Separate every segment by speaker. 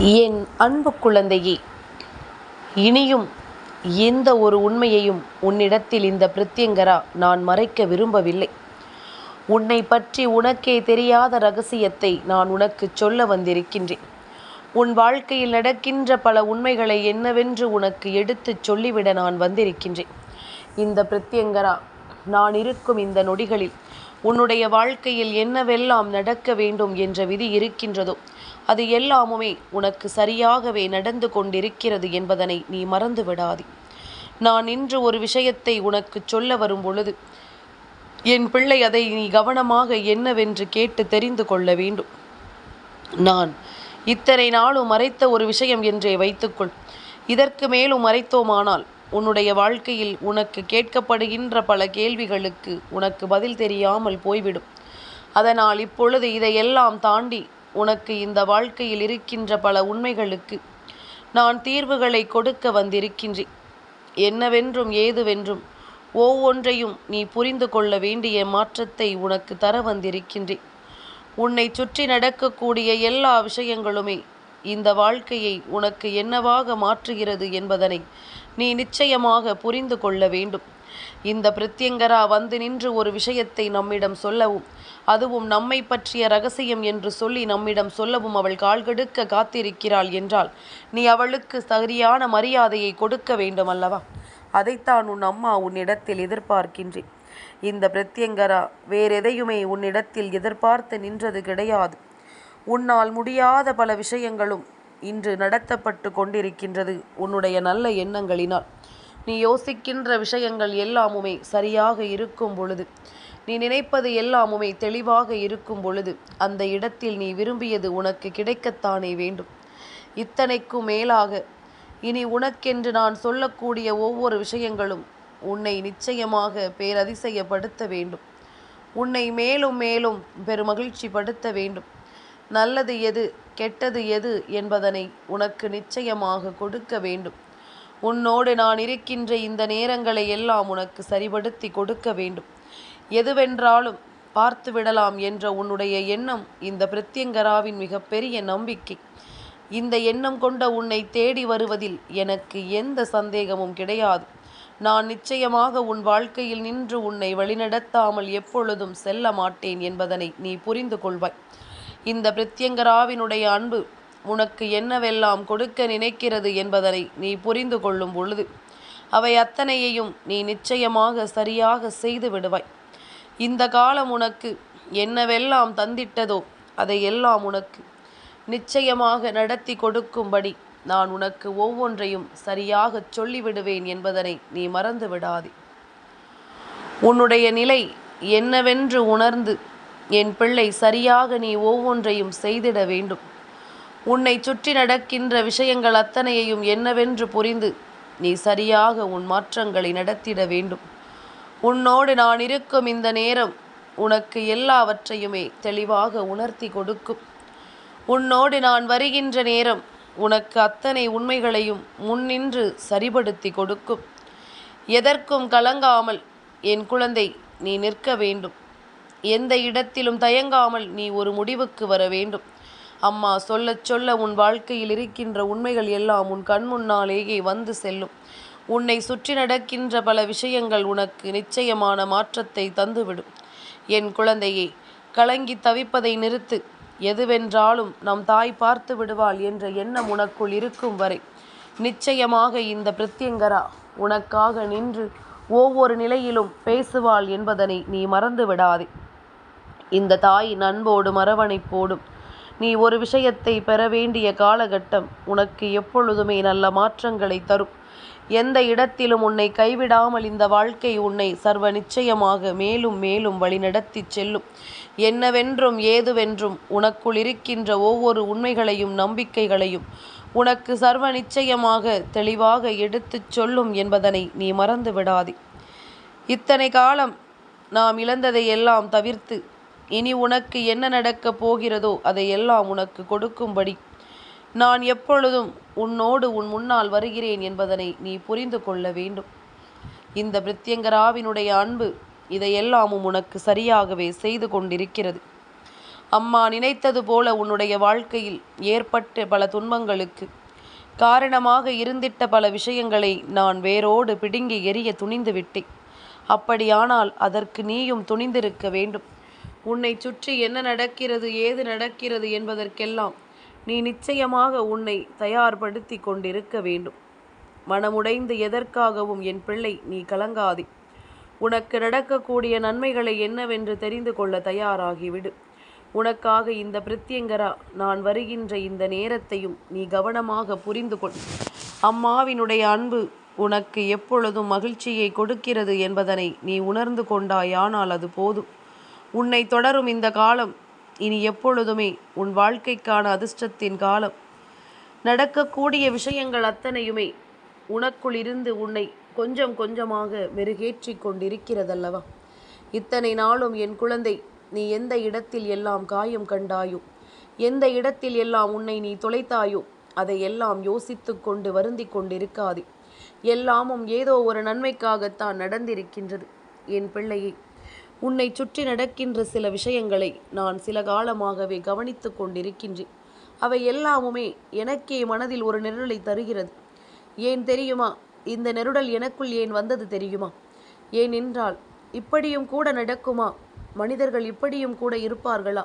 Speaker 1: என் அன்பு குழந்தையே இனியும் எந்த ஒரு உண்மையையும் உன்னிடத்தில் இந்த பிரத்யங்கரா நான் மறைக்க விரும்பவில்லை. உன்னை பற்றி உனக்கே தெரியாத ரகசியத்தை நான் உனக்கு சொல்ல வந்திருக்கின்றேன். உன் வாழ்க்கையில் நடக்கின்ற பல உண்மைகளை என்னவென்று உனக்கு எடுத்துச் சொல்லிவிட நான் வந்திருக்கின்றேன். இந்த பிரத்யங்கரா நான் இருக்கும் இந்த நொடிகளில் உன்னுடைய வாழ்க்கையில் என்னவெல்லாம் நடக்க வேண்டும் என்ற விதி இருக்கின்றதோ அது எல்லாமுமே உனக்கு சரியாகவே நடந்து கொண்டிருக்கிறது என்பதனை நீ மறந்து விடாதே நான் இன்று ஒரு விஷயத்தை உனக்கு சொல்ல வரும் பொழுது என் பிள்ளை அதை நீ கவனமாக என்னவென்று கேட்டு தெரிந்து கொள்ள வேண்டும். நான் இத்தனை நாளும் மறைத்த ஒரு விஷயம் என்றே வைத்துக்கொள். இதற்கு மேலும் மறைத்தோமானால் உன்னுடைய வாழ்க்கையில் உனக்கு கேட்கப்படுகின்ற பல கேள்விகளுக்கு உனக்கு பதில் தெரியாமல் போய்விடும். அதனால் இப்பொழுது இதையெல்லாம் தாண்டி உனக்கு இந்த வாழ்க்கையில் இருக்கின்ற பல உண்மைகளுக்கு நான் தீர்வுகளை கொடுக்க வந்திருக்கின்றேன். என்னவென்றும் ஏதுவென்றும் ஒவ்வொன்றையும் நீ புரிந்து கொள்ள வேண்டிய மாற்றத்தை உனக்கு தர வந்திருக்கின்றேன். உன்னை சுற்றி நடக்கக்கூடிய எல்லா விஷயங்களுமே இந்த வாழ்க்கையை உனக்கு என்னவாக மாற்றுகிறது என்பதனை நீ நிச்சயமாக புரிந்து கொள்ள வேண்டும். இந்த பிரத்யங்கரா வந்து நின்று ஒரு விஷயத்தை நம்மிடம் சொல்லவும் அதுவும் நம்மை பற்றிய ரகசியம் என்று சொல்லி நம்மிடம் சொல்லவும் அவள் கால்கெடுக்க காத்திருக்கிறாள் என்றால் நீ அவளுக்கு சரியான மரியாதையை கொடுக்க வேண்டும் அல்லவா அதைத்தான் உன் அம்மா உன்னிடத்தில் எதிர்பார்க்கின்றேன் இந்த பிரத்யங்கரா வேறெதையுமே உன்னிடத்தில் எதிர்பார்த்து நின்றது கிடையாது. உன்னால் முடியாத பல விஷயங்களும் இன்று நடத்தப்பட்டு கொண்டிருக்கின்றது உன்னுடைய நல்ல எண்ணங்களினால். நீ யோசிக்கின்ற விஷயங்கள் எல்லாமுமே சரியாக இருக்கும் பொழுது நீ நினைப்பது எல்லாமுமே தெளிவாக இருக்கும் பொழுது அந்த இடத்தில் நீ விரும்பியது உனக்கு கிடைக்கத்தானே வேண்டும். இத்தனைக்கும் மேலாக இனி உனக்கென்று நான் சொல்லக்கூடிய ஒவ்வொரு விஷயங்களும் உன்னை நிச்சயமாக பேரதிசயப்படுத்த வேண்டும். உன்னை மேலும் மேலும் பெருமகிழ்ச்சி படுத்த வேண்டும். நல்லது எது கெட்டது எது என்பதனை உனக்கு நிச்சயமாக கொடுக்க வேண்டும். உன்னோடு நான் இருக்கின்ற இந்த நேரங்களை எல்லாம் உனக்கு சரிபடுத்தி கொடுக்க வேண்டும். எதுவென்றாலும் பார்த்து விடலாம் என்ற உன்னுடைய எண்ணம் இந்த பிரத்யங்கராவின் மிகப்பெரிய நம்பிக்கை. இந்த எண்ணம் கொண்ட உன்னை தேடி வருவதில் எனக்கு எந்த சந்தேகமும் கிடையாது. நான் நிச்சயமாக உன் வாழ்க்கையில் நின்று உன்னை வழிநடத்தாமல் எப்பொழுதும் செல்ல மாட்டேன் என்பதனை நீ புரிந்து கொள்வாய். இந்த பிரத்யங்கராவினுடைய அன்பு உனக்கு என்னவெல்லாம் கொடுக்க நினைக்கிறது என்பதனை நீ புரிந்து கொள்ளும் பொழுது அவை அத்தனையையும் நீ நிச்சயமாக சரியாக செய்து விடுவாய். இந்த காலம் உனக்கு என்னவெல்லாம் தந்திட்டதோ அதையெல்லாம் உனக்கு நிச்சயமாக நடத்தி கொடுக்கும்படி நான் உனக்கு ஒவ்வொன்றையும் சரியாகச் சொல்லிவிடுவேன் என்பதனை நீ மறந்து விடாதே. உன்னுடைய நிலை என்னவென்று உணர்ந்து என் பிள்ளை சரியாக நீ ஒவ்வொன்றையும் செய்திட வேண்டும். உன்னை சுற்றி நடக்கின்ற விஷயங்கள் அத்தனையையும் என்னவென்று புரிந்து நீ சரியாக உன் மாற்றங்களை நடத்திட வேண்டும். உன்னோடு நான் இருக்கும் இந்த நேரம் உனக்கு எல்லாவற்றையுமே தெளிவாக உணர்த்தி கொடுக்கும். உன்னோடு நான் வருகின்ற நேரம் உனக்கு அத்தனை உண்மைகளையும் முன்னின்று சரிபடுத்தி கொடுக்கும். எதற்கும் கலங்காமல் என் குழந்தை நீ நிற்க வேண்டும். எந்த இடத்திலும் தயங்காமல் நீ ஒரு முடிவுக்கு வர வேண்டும். அம்மா சொல்லச் சொல்ல உன் வாழ்க்கையில் இருக்கின்ற உண்மைகள் எல்லாம் உன் கண் முன்னாலேயே வந்து செல்லும். உன்னை சுற்றி நடக்கின்ற பல விஷயங்கள் உனக்கு நிச்சயமான மாற்றத்தை தந்துவிடும். என் குழந்தையே கலங்கி தவிப்பதை நிறுத்து. எதுவென்றாலும் நம் தாய் பார்த்து விடுவாள் என்ற எண்ணம் உனக்குள் இருக்கும் வரை. நிச்சயமாக இந்த பிரத்யங்கரா உனக்காக நின்று ஒவ்வொரு நிலையிலும் பேசுவாள் என்பதனை நீ மறந்து விடாதே இந்த தாய் நண்போடும் அரவணைப்போடும் நீ ஒரு விஷயத்தை பெற வேண்டிய காலகட்டம் உனக்கு எப்பொழுதுமே நல்ல மாற்றங்களை தரும். எந்த இடத்திலும் உன்னை கைவிடாமல் இந்த வாழ்க்கை உன்னை சர்வ நிச்சயமாக மேலும் மேலும் வழிநடத்திச் செல்லும். என்னவென்றும் ஏதுவென்றும் உனக்குள் இருக்கின்ற ஒவ்வொரு உண்மைகளையும் நம்பிக்கைகளையும் உனக்கு சர்வ நிச்சயமாக தெளிவாக எடுத்துச் சொல்லும் என்பதனை நீ மறந்து விடாதே இத்தனை காலம் நாம் இழந்ததை எல்லாம் தவிர்த்து இனி உனக்கு என்ன நடக்கப் போகிறதோ அதையெல்லாம் உனக்கு கொடுக்கும்படி. நான் எப்பொழுதும் உன்னோடு உன் முன்னால் வருகிறேன் என்பதனை நீ புரிந்து கொள்ள வேண்டும். இந்த பிரித்யங்கராவினுடைய அன்பு இதையெல்லாமும் உனக்கு சரியாகவே செய்து கொண்டிருக்கிறது. அம்மா நினைத்தது போல உன்னுடைய வாழ்க்கையில் ஏற்பட்ட பல துன்பங்களுக்கு காரணமாக இருந்திட்ட பல விஷயங்களை நான் வேரோடு பிடுங்கி எரிய துணிந்து விட்டேன். அப்படியானால் அதற்கு நீயும் துணிந்திருக்க வேண்டும். உன்னை சுற்றி என்ன நடக்கிறது ஏது நடக்கிறது என்பதற்கெல்லாம் நீ நிச்சயமாக உன்னை தயார்படுத்தி கொண்டிருக்க வேண்டும். மனமுடைந்து எதற்காகவும் என் பிள்ளை நீ கலங்காதே. உனக்கு நடக்கக்கூடிய நன்மைகளை என்னவென்று தெரிந்து கொள்ள தயாராகிவிடு. உனக்காக இந்த பிரித்தியங்கரா நான் வருகின்ற இந்த நேரத்தையும் நீ கவனமாக புரிந்து கொள். அம்மாவினுடைய அன்பு உனக்கு எப்பொழுதும் மகிழ்ச்சியை கொடுக்கிறது என்பதனை நீ உணர்ந்து கொண்டாயானால் அது போதும். உன்னை தொடரும் இந்த காலம். இனி எப்பொழுதுமே உன் வாழ்க்கைக்கான அதிர்ஷ்டத்தின் காலம். நடக்கக்கூடிய விஷயங்கள் அத்தனையுமே உனக்குள் இருந்து உன்னை கொஞ்சம் கொஞ்சமாக மெருகேற்றி கொண்டிருக்கிறதல்லவா? இத்தனை நாளும் என் குழந்தை நீ எந்த இடத்தில் எல்லாம் காயம் கண்டாயோ எந்த இடத்தில் எல்லாம் உன்னை நீ தொலைத்தாயோ அதை எல்லாம் யோசித்து கொண்டு வருந்தி கொண்டிருக்காதே. எல்லாமும் ஏதோ ஒரு நன்மைக்காகத்தான் நடந்திருக்கின்றது. என் பிள்ளையை உன்னை சுற்றி நடக்கின்ற சில விஷயங்களை நான் சில காலமாகவே கவனித்து கொண்டிருக்கின்றேன். அவை எல்லாமுமே எனக்கே மனதில் ஒரு நெருடலை தருகிறது. ஏன் தெரியுமா? இந்த நெருடல் எனக்குள் ஏன் வந்தது தெரியுமா? ஏனென்றால் இப்படியும் கூட நடக்குமா? மனிதர்கள் இப்படியும் கூட இருப்பார்களா?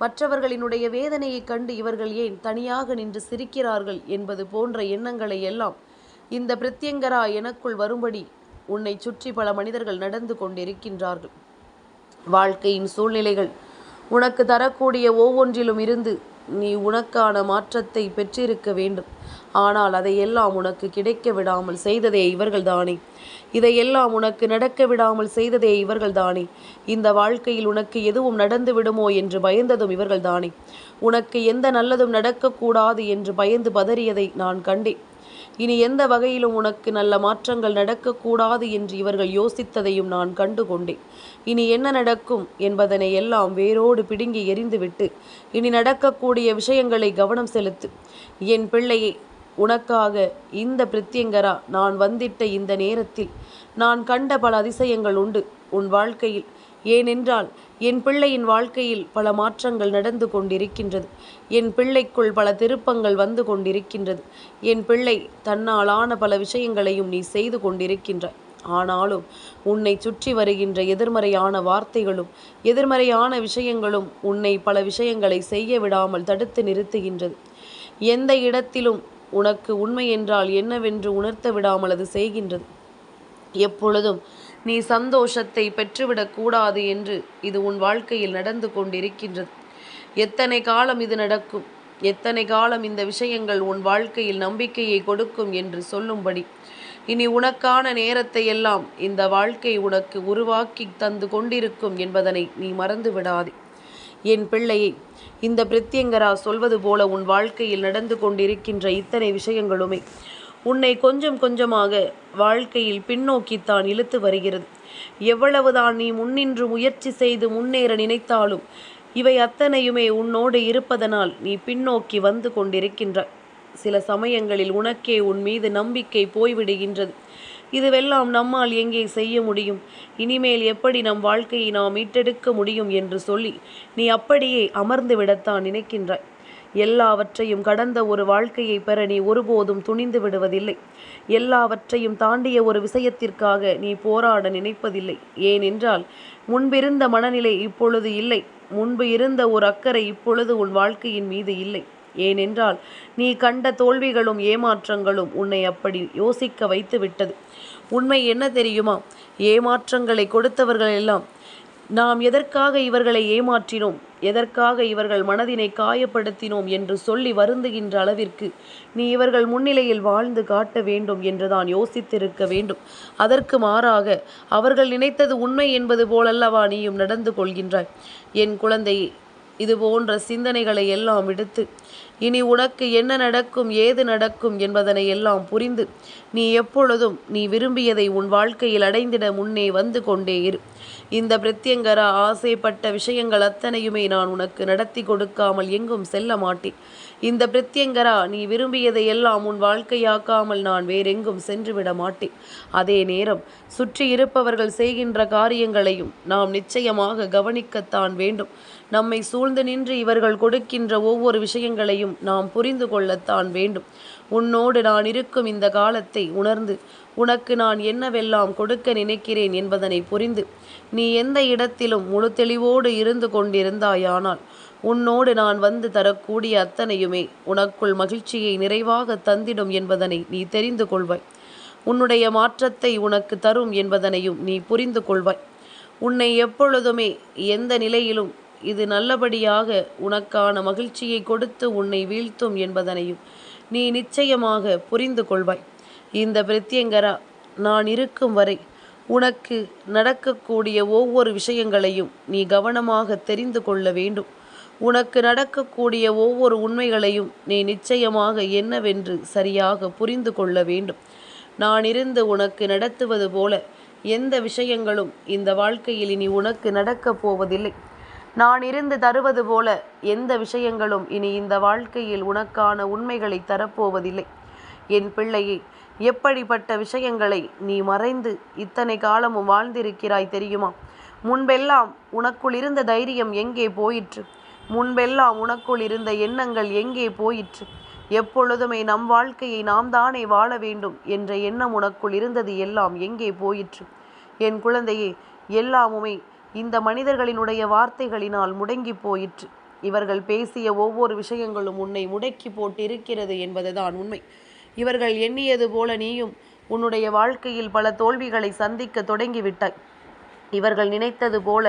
Speaker 1: மற்றவர்களினுடைய வேதனையைக் கண்டு இவர்கள் ஏன் தனியாக நின்று சிரிக்கிறார்கள் என்பது போன்ற எண்ணங்களை எல்லாம் இந்த பிரத்யங்கரா எனக்குள் வரும்படி உன்னை சுற்றி பல மனிதர்கள் நடந்து கொண்டிருக்கின்றார்கள். வாழ்க்கையின் சூழ்நிலைகள். உனக்கு தரக்கூடிய ஒவ்வொன்றிலும் இருந்து நீ உனக்கான மாற்றத்தை பெற்றிருக்க வேண்டும். ஆனால் அதையெல்லாம் உனக்கு கிடைக்க விடாமல் செய்ததே இவர்கள்தானே. இதையெல்லாம் உனக்கு நடக்க விடாமல் செய்ததே இவர்கள்தானே. இந்த வாழ்க்கையில் உனக்கு எதுவும் நடந்து விடுமோ என்று பயந்ததும் இவர்கள்தானே. உனக்கு எந்த நல்லதும் நடக்கக்கூடாது என்று பயந்து பதறியதை நான் கண்டேன். இனி எந்த வகையிலும் உனக்கு நல்ல மாற்றங்கள் நடக்கக்கூடாது என்று இவர்கள் யோசித்ததையும் நான் கண்டு கொண்டேன் இனி என்ன நடக்கும் என்பதனை எல்லாம் வேரோடு பிடுங்கி எரிந்துவிட்டு இனி நடக்கக்கூடிய விஷயங்களை கவனம் செலுத்து. என் பிள்ளையை உனக்காக இந்த பிரித்தியங்கரா நான் வந்திட்ட இந்த நேரத்தில் நான் கண்ட பல அதிசயங்கள் உண்டு. உன் வாழ்க்கையில் ஏனென்றால் என் பிள்ளையின் வாழ்க்கையில் பல மாற்றங்கள் நடந்து கொண்டிருக்கின்றது. என் பிள்ளைக்குள் பல திருப்பங்கள் வந்து கொண்டிருக்கின்றது. என் பிள்ளை தன்னாலான பல விஷயங்களையும் நீ செய்து கொண்டிருக்கின்றாய். ஆனாலும் உன்னை சுற்றி வருகின்ற எதிர்மறையான வார்த்தைகளும் எதிர்மறையான விஷயங்களும் உன்னை பல விஷயங்களை செய்ய விடாமல் தடுத்து நிறுத்துகின்றது. எந்த இடத்திலும் உனக்கு உண்மை என்றால் என்னவென்று உணர்த்த விடாமல் அது செய்கின்றது. எப்பொழுதும் நீ சந்தோஷத்தை பெற்றுவிடக் கூடாது என்று இது உன் வாழ்க்கையில் நடந்து கொண்டிருக்கின்றது. எத்தனை காலம் இது நடக்கும்? எத்தனை காலம் இந்த விஷயங்கள் உன் வாழ்க்கையில் நம்பிக்கையை கொடுக்கும் என்று சொல்லும்படி. இனி உனக்கான நேரத்தை எல்லாம் இந்த வாழ்க்கை உனக்கு உருவாக்கி தந்து கொண்டிருக்கும் என்பதனை நீ மறந்து விடாதே. என் பிள்ளையை இந்த பிரித்தியங்கரா சொல்வது போல உன் வாழ்க்கையில் நடந்து கொண்டிருக்கின்ற இத்தனை விஷயங்களுமே உன்னை கொஞ்சம் கொஞ்சமாக வாழ்க்கையில் பின்னோக்கித்தான் இழுத்து வருகிறது. எவ்வளவுதான் நீ முன்னின்று முயற்சி செய்து முன்னேற நினைத்தாலும் இவை அத்தனையுமே உன்னோடு இருப்பதனால் நீ பின்னோக்கி வந்து கொண்டிருக்கின்றாய். சில சமயங்களில் உனக்கே உன் மீது நம்பிக்கை போய்விடுகின்றது. இதுவெல்லாம் நம்மால் எங்கே செய்ய முடியும்? இனிமேல் எப்படி நம் வாழ்க்கையை நாம் மீட்டெடுக்க முடியும் என்று சொல்லி நீ அப்படியே அமர்ந்து விடத்தான் நினைக்கின்றாய். எல்லாவற்றையும் கடந்த ஒரு வாழ்க்கையை பெற நீ ஒருபோதும் துணிந்து விடுவதில்லை. எல்லாவற்றையும் தாண்டிய ஒரு விஷயத்திற்காக நீ போராட நினைப்பதில்லை. ஏனென்றால் முன்பிருந்த மனநிலை இப்பொழுது இல்லை. முன்பு இருந்த ஒரு அக்கறை இப்பொழுது உன் வாழ்க்கையின் மீது இல்லை. ஏனென்றால் நீ கண்ட தோல்விகளும் ஏமாற்றங்களும் உன்னை அப்படி யோசிக்க வைத்து விட்டது உண்மை என்ன தெரியுமா? ஏமாற்றங்களை கொடுத்தவர்கள் எல்லாம் நாம் எதற்காக இவர்களை ஏமாற்றினோம்? எதற்காக இவர்கள் மனதினை காயப்படுத்தினோம் என்று சொல்லி வருந்துகின்ற அளவிற்கு நீ இவர்கள் முன்னிலையில் வாழ்ந்து காட்ட வேண்டும் என்றுதான் யோசித்திருக்க வேண்டும். அதற்கு மாறாக அவர்கள் நினைத்தது உண்மை என்பது போலல்லவா நீயும் நடந்து கொள்கின்றாய்? என் குழந்தையே இது போன்ற சிந்தனைகளை எல்லாம் விடுத்து இனி உனக்கு என்ன நடக்கும் ஏது நடக்கும் என்பதனை எல்லாம் புரிந்து நீ எப்பொழுதும் நீ விரும்பியதை உன் வாழ்க்கையில் அடைந்திட முன்னே வந்து கொண்டே இரு. இந்த பிரத்யங்கரா ஆசைப்பட்ட விஷயங்கள் அத்தனையுமே நான் உனக்கு நடத்தி கொடுக்காமல் எங்கும் செல்ல மாட்டேன். இந்த பிரத்யங்கரா நீ விரும்பியதை எல்லாம் உன் வாழ்க்கையாக்காமல் நான் வேறெங்கும் சென்று விட மாட்டேன். அதே நேரம் சுற்றி இருப்பவர்கள் செய்கின்ற காரியங்களையும் நாம் நிச்சயமாக கவனிக்கத்தான் வேண்டும். நம்மை சூழ்ந்து நின்று இவர்கள் கொடுக்கின்ற ஒவ்வொரு விஷயங்களையும் நாம் புரிந்து கொள்ளத்தான் வேண்டும். உன்னோடு நான் இருக்கும் இந்த காலத்தை உணர்ந்து உனக்கு நான் என்னவெல்லாம் கொடுக்க நினைக்கிறேன் என்பதனை புரிந்து நீ எந்த இடத்திலும் முழு தெளிவோடு இருந்து கொண்டிருந்தாயானால் உன்னோடு நான் வந்து தரக்கூடிய அத்தனையுமே உனக்குள் மகிழ்ச்சியை நிறைவாக தந்திடும் என்பதனை நீ தெரிந்து கொள்வாய். உன்னுடைய மாற்றத்தை உனக்கு தரும் என்பதனையும் நீ புரிந்து கொள்வாய். உன்னை எப்பொழுதுமே எந்த நிலையிலும் இது நல்லபடியாக உனக்கான மகிழ்ச்சியை கொடுத்து உன்னை வீழ்த்தும் என்பதனையும் நீ நிச்சயமாக புரிந்து கொள்வாய். இந்த பிரத்யங்கரா நான் இருக்கும் வரை உனக்கு நடக்கக்கூடிய ஒவ்வொரு விஷயங்களையும் நீ கவனமாக தெரிந்து கொள்ள வேண்டும். உனக்கு நடக்கக்கூடிய ஒவ்வொரு உண்மைகளையும் நீ நிச்சயமாக என்னவென்று சரியாக புரிந்து கொள்ள வேண்டும். நான் இருந்து உனக்கு நடத்துவது போல எந்த விஷயங்களும் இந்த வாழ்க்கையில் இனி உனக்கு நடக்கப் போவதில்லை. நான் இருந்து தருவது போல எந்த விஷயங்களும் இனி இந்த வாழ்க்கையில் உனக்கான உண்மைகளை தரப்போவதில்லை. என் பிள்ளையை எப்படிப்பட்ட விஷயங்களை நீ மறைந்து இத்தனை காலமும் வாழ்ந்திருக்கிறாய் தெரியுமா? முன்பெல்லாம் உனக்குள் இருந்த தைரியம் எங்கே போயிற்று? முன்பெல்லாம் உனக்குள் இருந்த எண்ணங்கள் எங்கே போயிற்று? எப்பொழுதுமே நம் வாழ்க்கையை நாம் தானே வாழ வேண்டும் என்ற எண்ணம் உனக்குள் இருந்தது எல்லாம் எங்கே போயிற்று? என் குழந்தையே எல்லாமுமே இந்த மனிதர்களினுடைய வார்த்தைகளினால் முடங்கி போயிற்று. இவர்கள் பேசிய ஒவ்வொரு விஷயங்களும் உன்னை முடக்கி போட்டிருக்கிறது என்பதுதான் உண்மை. இவர்கள் எண்ணியது போல நீயும் உன்னுடைய வாழ்க்கையில் பல தோல்விகளை சந்திக்க தொடங்கிவிட்டாய். இவர்கள் நினைத்தது போல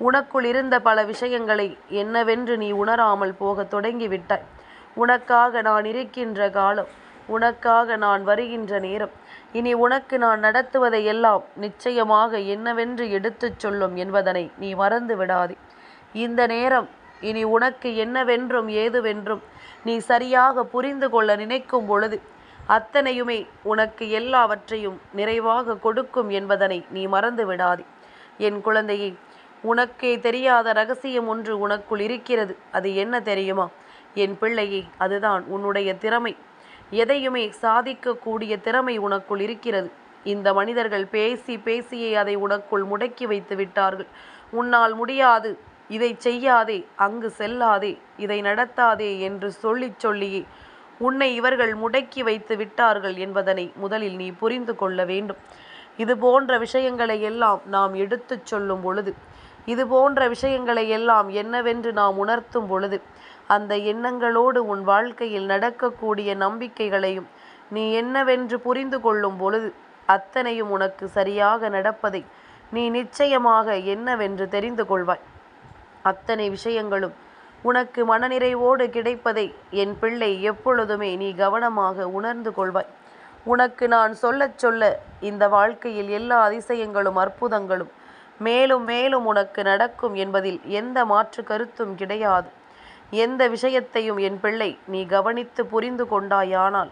Speaker 1: உனக்குள் இருந்த பல விஷயங்களை என்னவென்று நீ உணராமல் போக தொடங்கிவிட்டாய். உனக்காக நான் இருக்கின்ற காலம் உனக்காக நான் வருகின்ற நேரம் இனி உனக்கு நான் நடத்துவதை எல்லாம் நிச்சயமாக என்னவென்று எடுத்துச் சொல்லும் என்பதனை நீ மறந்து விடாதே. இந்த நேரம் இனி உனக்கு என்னவென்றும் ஏதுவென்றும் நீ சரியாக புரிந்து கொள்ள நினைக்கும் பொழுது அத்தனையுமே உனக்கு எல்லாவற்றையும் நிறைவாக கொடுக்கும் என்பதனை நீ மறந்து விடாதே. என் குழந்தையே உனக்கே தெரியாத ரகசியம் ஒன்று உனக்குள் இருக்கிறது. அது என்ன தெரியுமா? என் பிள்ளையே அதுதான் உன்னுடைய திறமை. எதையுமே சாதிக்கக்கூடிய திறமை உனக்குள் இருக்கிறது. இந்த மனிதர்கள் பேசி பேசியே அதை உனக்குள் முடக்கி வைத்து விட்டார்கள். உன்னால் முடியாது. இதை செய்யாதே. அங்கு செல்லாதே. இதை நடத்தாதே என்று சொல்லி சொல்லியே உன்னை இவர்கள் முடக்கி வைத்து விட்டார்கள் என்பதனை முதலில் நீ புரிந்து கொள்ள வேண்டும். இது போன்ற விஷயங்களை எல்லாம் நாம் எடுத்துச் சொல்லும் பொழுது இது போன்ற விஷயங்களை எல்லாம் என்னவென்று நாம் உணர்த்தும் பொழுது அந்த எண்ணங்களோடு உன் வாழ்க்கையில் நடக்கக்கூடிய நம்பிக்கைகளையும் நீ என்னவென்று புரிந்து கொள்ளும் பொழுது அத்தனையும் உனக்கு சரியாக நடப்பதை நீ நிச்சயமாக என்னவென்று தெரிந்து கொள்வாய். அத்தனை விஷயங்களும் உனக்கு மனநிறைவோடு கிடைப்பதை என் பிள்ளை எப்பொழுதுமே நீ கவனமாக உணர்ந்து கொள்வாய். உனக்கு நான் சொல்லச் சொல்ல இந்த வாழ்க்கையில் எல்லா அதிசயங்களும் அற்புதங்களும் மேலும் மேலும் உனக்கு நடக்கும் என்பதில் எந்த மாற்று கருத்தும் கிடையாது. எந்த விஷயத்தையும் என் பிள்ளை நீ கவனித்து புரிந்து கொண்டாயானால்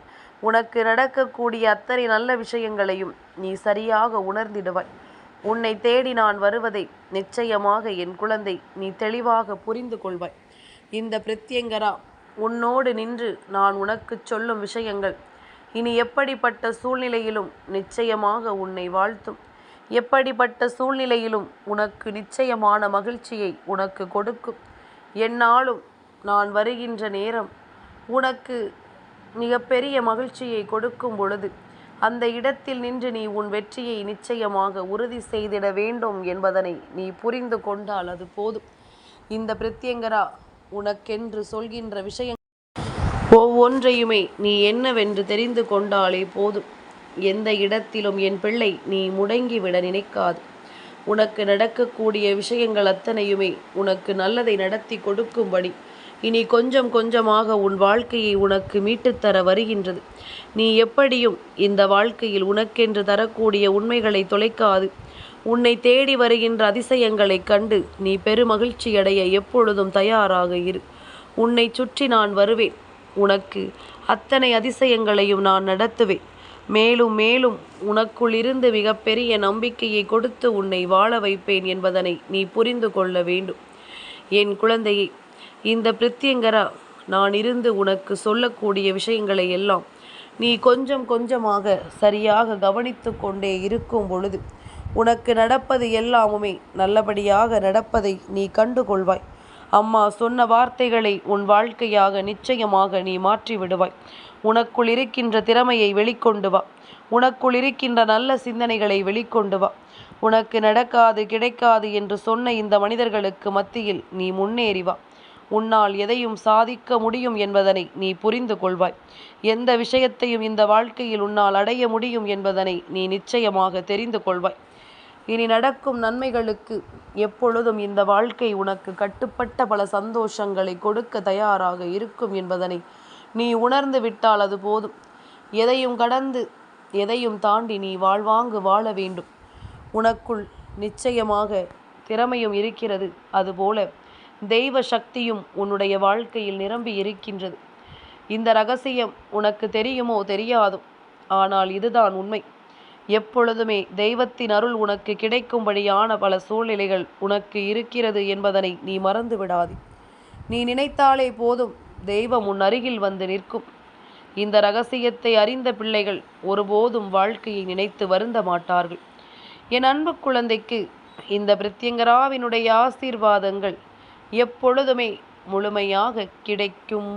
Speaker 1: உனக்கு நடக்கக்கூடிய அத்தனை நல்ல விஷயங்களையும் நீ சரியாக உணர்ந்திடுவாய். உன்னை தேடி நான் வருவதை நிச்சயமாக என் குழந்தை நீ தெளிவாக புரிந்து கொள்வாய். இந்த பிரத்யங்கரா உன்னோடு நின்று நான் உனக்கு சொல்லும் விஷயங்கள். இனி எப்படிப்பட்ட சூழ்நிலையிலும் நிச்சயமாக உன்னை வாழ்த்தும். எப்படிப்பட்ட சூழ்நிலையிலும் உனக்கு நிச்சயமான மகிழ்ச்சியை உனக்கு கொடுக்கும். என்னாலும் நான் வருகின்ற நேரம் உனக்கு மிகப்பெரிய மகிழ்ச்சியை கொடுக்கும் பொழுது அந்த இடத்தில் நின்று நீ உன் வெற்றியை நிச்சயமாக உறுதி செய்திட வேண்டும் என்பதனை நீ புரிந்து கொண்டால் அது போதும். இந்த பிரத்யங்கரா உனக்கென்று சொல்கின்ற விஷயம் ஒவ்வொன்றையுமே நீ என்னவென்று தெரிந்து கொண்டாலே போதும். எந்த இடத்திலும் என் பிள்ளை நீ முடங்கிவிட நினைக்காது. உனக்கு நடக்கக்கூடிய விஷயங்கள் அத்தனையுமே உனக்கு நல்லதை நடத்தி கொடுக்கும்படி இனி கொஞ்சம் கொஞ்சமாக உன் வாழ்க்கையை உனக்கு மீட்டுத்தர வருகின்றது. நீ எப்படியும் இந்த வாழ்க்கையில் உனக்கென்று தரக்கூடிய உண்மைகளை தொலைக்காது. உன்னை தேடி வருகின்ற அதிசயங்களைக் கண்டு நீ பெருமகிழ்ச்சியடைய எப்பொழுதும் தயாராக இரு. உன்னை சுற்றி நான் வருவேன். உனக்கு அத்தனை அதிசயங்களையும் நான் நடத்துவேன். மேலும் மேலும் உனக்குள் இருந்து மிகப்பெரிய நம்பிக்கையை கொடுத்து உன்னை வாழ வைப்பேன் என்பதனை நீ புரிந்து கொள்ள வேண்டும். என் குழந்தையை இந்த பிரித்தியங்கரா நான் இருந்து உனக்கு சொல்லக்கூடிய விஷயங்களை எல்லாம் நீ கொஞ்சம் கொஞ்சமாக சரியாக கவனித்து கொண்டே இருக்கும் பொழுது உனக்கு நடப்பது எல்லாமுமே நல்லபடியாக நடப்பதை நீ கண்டு கொள்வாய் அம்மா சொன்ன வார்த்தைகளை உன் வாழ்க்கையாக நிச்சயமாக நீ மாற்றி விடுவாய். உனக்குள் இருக்கின்ற திறமையை வெளிக்கொண்டு வா. உனக்குள் இருக்கின்ற நல்ல சிந்தனைகளை வெளிக்கொண்டு வா. உனக்கு நடக்காது கிடைக்காது என்று சொன்ன இந்த மனிதர்களுக்கு மத்தியில் நீ முன்னேறி வா. உன்னால் எதையும் சாதிக்க முடியும் என்பதனை நீ புரிந்து கொள்வாய். எந்த விஷயத்தையும் இந்த வாழ்க்கையில் உன்னால் அடைய முடியும் என்பதனை நீ நிச்சயமாக தெரிந்து கொள்வாய். இனி நடக்கும் நன்மைகளுக்கு எப்பொழுதும் இந்த வாழ்க்கை உனக்கு கட்டுப்பட்ட பல சந்தோஷங்களை கொடுக்க தயாராக இருக்கும் என்பதனை நீ உணர்ந்து விட்டால் அது போதும். எதையும் கடந்து எதையும் தாண்டி நீ வாழ்வாங்கு வாழ வேண்டும். உனக்குள் நிச்சயமாக திறமையும் இருக்கிறது. அதுபோல தெய்வ சக்தியும் உன்னுடைய வாழ்க்கையில் நிரம்பி இருக்கின்றது. இந்த ரகசியம் உனக்கு தெரியுமோ தெரியாதோ ஆனால் இதுதான் உண்மை. எப்பொழுதுமே தெய்வத்தின் அருள் உனக்கு கிடைக்கும்படியான பல சூழ்நிலைகள் உனக்கு இருக்கிறது என்பதனை நீ மறந்து விடாதே. நீ நினைத்தாலே போதும் தெய்வம் உன் அருகில் வந்து நிற்கும். இந்த ரகசியத்தை அறிந்த பிள்ளைகள் ஒருபோதும் வாழ்க்கையை நினைத்து வருந்த மாட்டார்கள். என் அன்பு குழந்தைக்கு இந்த பிரத்யங்கராவினுடைய ஆசீர்வாதங்கள் எப்பொழுதுமே முழுமையாக கிடைக்கும்.